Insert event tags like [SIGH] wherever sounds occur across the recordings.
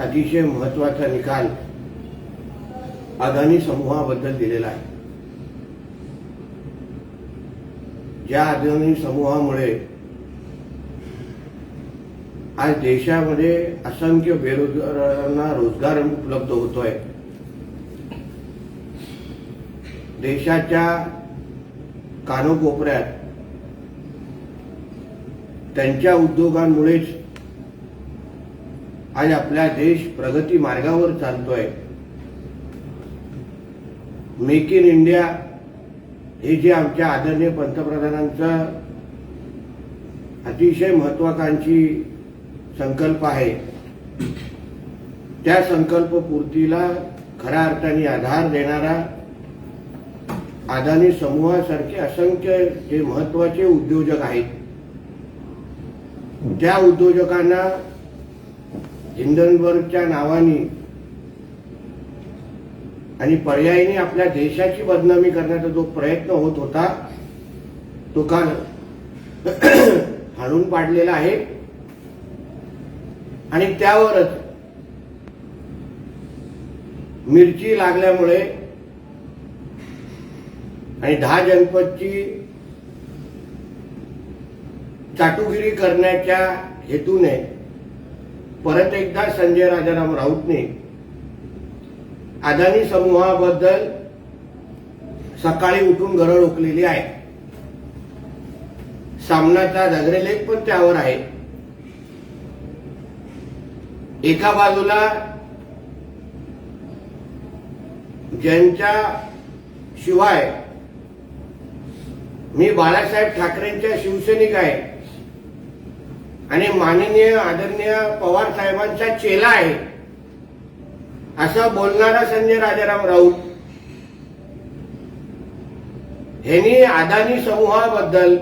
अतिशय महत्त्वाचा निकाल अदानी समूहाबद्दल दिलेला आहे. ज्या अदानी समूहामुळे आज देशामध्ये असंख्य बेरोजगारांना रोजगार उपलब्ध होतोय. देशाच्या कानोकोपऱ्यात त्यांच्या उद्योगांमुळेच आज आपला देश प्रगती मार्गावर चालतोय. मेक इन इंडिया हे जे आमच्या आदरणीय पंतप्रधानांचा अतिशय महत्वाकांक्षी संकल्प आहे त्या संकल्पपूर्तीला खऱ्या अर्थाने आधार देणारा अदानी समूहासारखे असंख्य जे महत्त्वाचे उद्योजक आहेत त्या उद्योजकांना हिंडनबर्गच्या नावाने आणि पर्यायीने आपल्या देशाची बदनामी करण्याचा जो प्रयत्न होत होता तो काल [CLEARS THROAT] हाणून पाडलेला आहे. आणि त्यावरच मिरची लागल्यामुळे आणि दहा जनपदची चाटुगिरी करण्याच्या हेतूने परत एकदा संजय राजाराम राऊतने अदानी समूहाबद्दल सकाळी उठून गरळ ओकलेली आहे. सामनाचा दगरेलेख पण त्यावर आहे. एका बाजूला ज्यांच्या शिवाय मी बाळासाहेब ठाकरेंच्या शिवसैनिक आहे आणि माननीय आदरणीय पवार साहेबांचा चेला आहे. असं बोलणारा संजय राजाराम राऊत. ह्यांनी अदानी समूहाबद्दल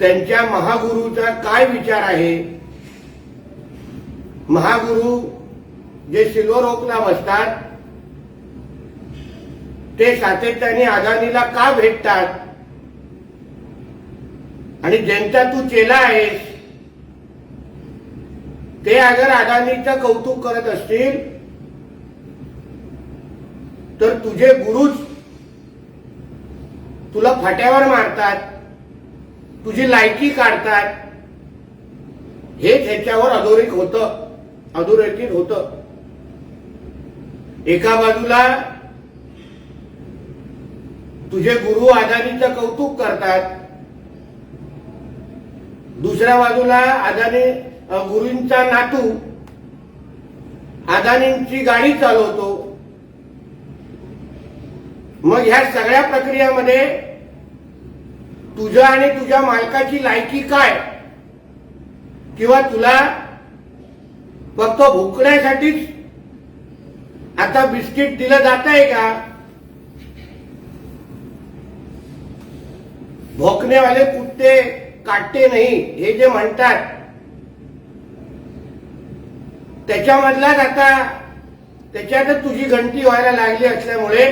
त्यांच्या महागुरूचा काय विचार आहे? महागुरु जे सिल्वर ओकला बसतात ते सातत्याने अदानीला का भेटतात? आणि ज्यांचा तू चेला आहेस ते अगर अदानीचं कौतुक करत असतील तर तुझे गुरुच तुला फाट्यावर मारतात तुझी लायकी काढतात. हे त्याच्यावर अधोरेख होत अधोरेखित होतं. एका बाजूला तुझे गुरु अदानीचं कौतुक करतात दुसऱ्या बाजूला अदानी गुरुंचा नातू अदानींची गाडी चालवतो. मग ह्या सगळ्या प्रक्रियामध्ये तुझ्या आणि तुझ्या मालकाची लायकी काय? किंवा तुला फक्त भुकण्यासाठीच आता बिस्किट दिलं जात आहे का? भोकणे वाले काटते नाही हे जे म्हणतात. त्याच्यामधलाच आता त्याच्यातच तुझी घंटी व्हायला लागली असल्यामुळे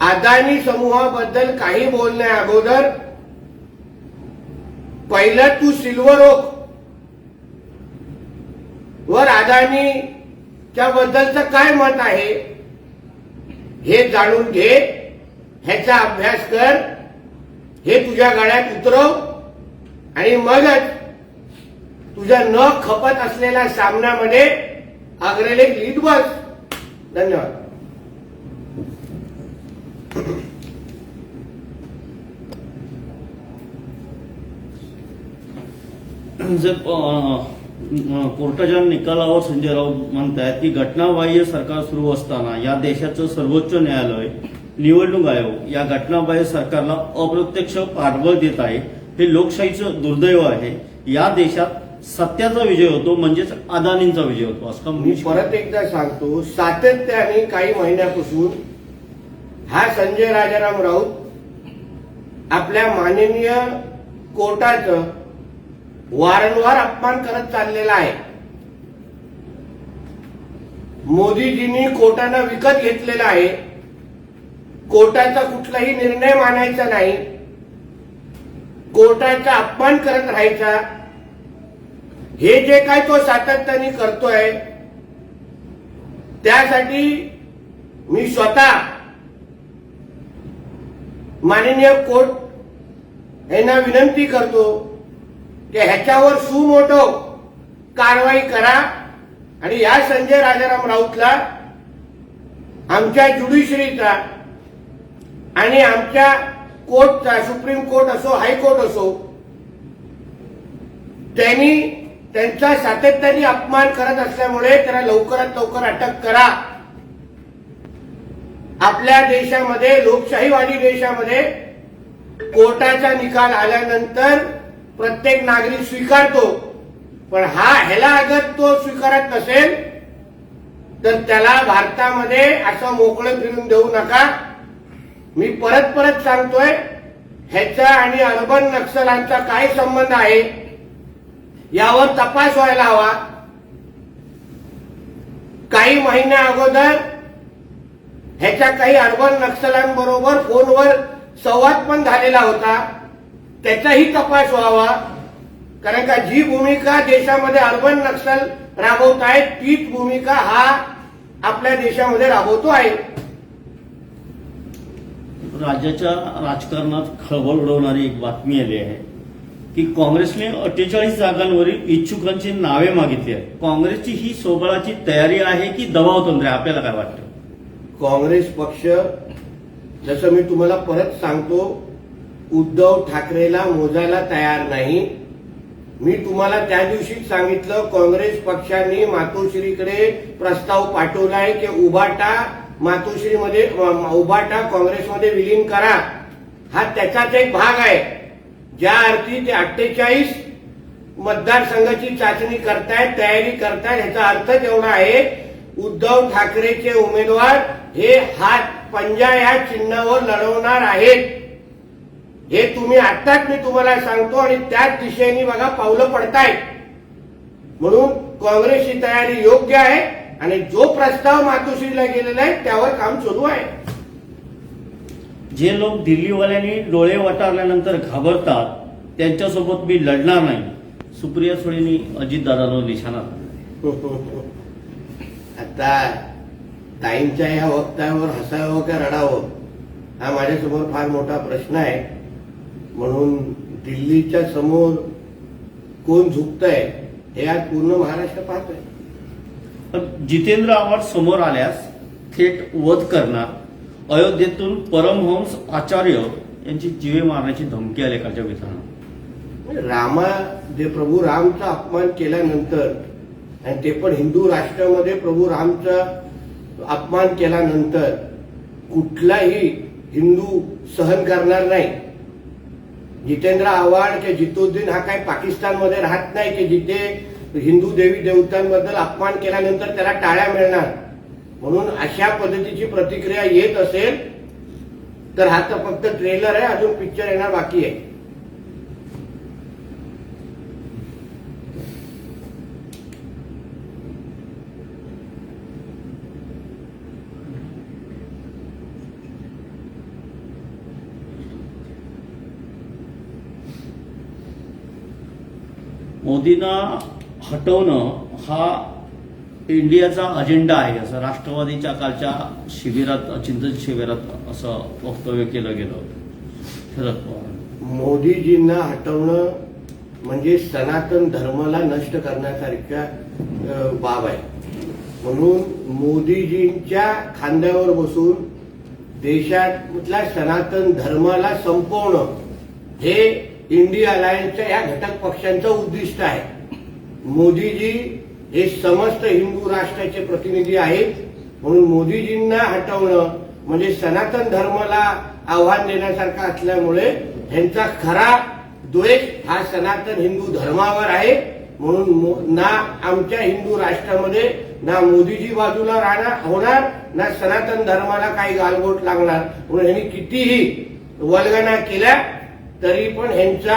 अदानी समूहाबद्दल काही बोलण्या अगोदर पहिलं तू सिल्वर ओक. वर अदानीच्या बद्दलचं काय मत आहे हे जाणून घे ह्याचा अभ्यास कर. हे तुझ्या गळ्यात उतरव आणि मगच तुझ्या न खपत असलेल्या सामन्यामध्ये अग्रलेख लीड बस. धन्यवाद. जर कोर्टाच्या निकालावर संजय राऊत म्हणतायत की घटनाबाह्य सरकार सुरू असताना या देशाचं सर्वोच्च न्यायालय निवडणूक आयोग या घटनाबाह्य सरकारला अप्रत्यक्ष पाठबळ देत आहे. हे लोकशाहीचं दुर्दैव आहे. या देशात सत्याचा विजय होतो म्हणजेच अदानींचा विजय होतो. असं मी परत एकदा सांगतो सातत्याने काही महिन्यापासून हा संजय राजाराम राऊत आपल्या माननीय कोर्टाचं वारंवार अपमान करत चाललेला आहे. मोदीजींनी कोर्टानं विकत घेतलेला आहे. कोर्टाचा कुठलाही निर्णय मानायचा नाही. कोर्टाचा अपमान करत राहायचा. हे जे काय तो सातत्याने करतोय त्यासाठी मी स्वतः माननीय कोर्ट यांना विनंती करतो की ह्याच्यावर सुमोटो कारवाई करा आणि या संजय राजाराम राऊतला आमच्या ज्युडिशरीचा आणि आमच्या कोर्टचा सुप्रीम कोर्ट असो हायकोर्ट असो त्यांनी त्यांचा सातत्याने अपमान करत असल्यामुळे त्याला लवकरात लवकर अटक करा. आपल्या देशामध्ये लोकशाहीवादी देशामध्ये कोर्टाचा निकाल आल्यानंतर प्रत्येक नागरिक स्वीकारतो. पण हा ह्याला अगर तो स्वीकारत नसेल तर त्याला भारतामध्ये असं मोकळं फिरून देऊ नका. मी परत परत सांगतोय ह्याचा आणि अर्बन नक्षलांचा काय संबंध आहे यावर तपास व्हायला हवा. काही महिन्या अगोदर ह्याच्या काही अर्बन नक्षलांबरोबर फोनवर संवाद पण झालेला होता. त्याचाही तपास व्हावा. कारण का जी भूमिका देशामध्ये अर्बन नक्षल राबवत आहेत तीच भूमिका हा आपल्या देशामध्ये राबवतो आहे. राज्याच्या राजकारणात खळबळ उडवणारी एक बातमी आली आहे की काँग्रेसने अठ्ठेचाळीस जागांवरील इच्छुकांची नावे मागितली आहे काँग्रेसची ही सोबळाची तयारी आहे की दबाव तंत्र आहे? आपल्याला काय वाटतं? काँग्रेस पक्ष जसं मी तुम्हाला परत सांगतो उद्धव ठाकरेला मोजायला तयार नाही. मी तुम्हाला त्या दिवशी सांगितलं काँग्रेस पक्षाने मातोश्रीकडे प्रस्ताव पाठवलाय की उभाटा मातोश्रीमध्ये उभाटा काँग्रेसमध्ये विलीन करा. हा त्याचाच एक भाग आहे. ज्या अर्थी ते अठ्ठेचाळीस मतदारसंघाची चाचणी करतायत तयारी करतायत ह्याचा अर्थ एवढा आहे उद्धव ठाकरेचे उमेदवार हे हात पंजा या चिन्हावर लढवणार आहेत. हे तुम्ही आत्ताच मी तुम्हाला सांगतो आणि त्याच दिशेने बघा पावलं पडतायत. म्हणून काँग्रेसची तयारी योग्य आहे. आणि जो प्रस्ताव मातोश्रीला गेलेला आहे त्यावर काम सुरू आहे. जे लोक दिल्लीवाल्यांनी डोळे वटारल्यानंतर घाबरतात त्यांच्यासोबत मी लढणार नाही. सुप्रिया सुळेंनी अजितदादांवर निशाणा साधला. आता ताईंच्या या वक्तव्यावर हसावं का रडावं हा माझ्यासमोर फार मोठा प्रश्न आहे. म्हणून दिल्लीच्या समोर कोण झुकतंय हे आज पूर्ण महाराष्ट्र पाहतोय. पण जितेंद्र आव्हाड समोर आल्यास थेट वध करणार. अयोध्येतून परमहंस आचार्य यांची जीवे मारण्याची धमकी आली कालच्या विधानात म्हणजे रामा जे प्रभू रामचा अपमान केल्यानंतर आणि ते पण हिंदू राष्ट्रामध्ये प्रभू रामचा अपमान केल्यानंतर कुठलाही हिंदू सहन करणार नाही. जितेंद्र आव्हाड की जितुद्दीन हा काही पाकिस्तानमध्ये राहत नाही की जिथे हिंदू देवी देवतांबद्दल अपमान केल्यानंतर त्याला टाळ्या मिळणार. म्हणून अशा पद्धतीची प्रतिक्रिया येत असेल तर हा तर फक्त ट्रेलर आहे अजून पिक्चर येणार बाकी आहे. मोदींना हटवणं हा इंडियाचा अजेंडा आहे असं राष्ट्रवादीच्या कालच्या शिबिरात चिंतन शिबिरात असं वक्तव्य केलं गेलं होतं. शरद पवार. मोदीजींना हटवणं म्हणजे सनातन धर्माला नष्ट करण्यासारख्या बाब आहे. म्हणून मोदीजींच्या खांद्यावर बसून देशातल्या सनातन धर्माला संपवणं हे इंडिया अलायन्सच्या या घटक पक्षांचं उद्दिष्ट आहे. मोदीजी हे समस्त हिंदू राष्ट्राचे प्रतिनिधी आहेत. म्हणून मोदीजींना हटवणं म्हणजे सनातन धर्माला आव्हान देण्यासारखं असल्यामुळे यांचा खरा द्वेष हा सनातन हिंदू धर्मावर आहे. म्हणून ना आमच्या हिंदू राष्ट्रामध्ये ना मोदीजी बाजूला राहणार होणार ना सनातन धर्माला काही गालबोट लागणार. म्हणून यांनी कितीही वल्गना केल्या तरी पण ह्यांचा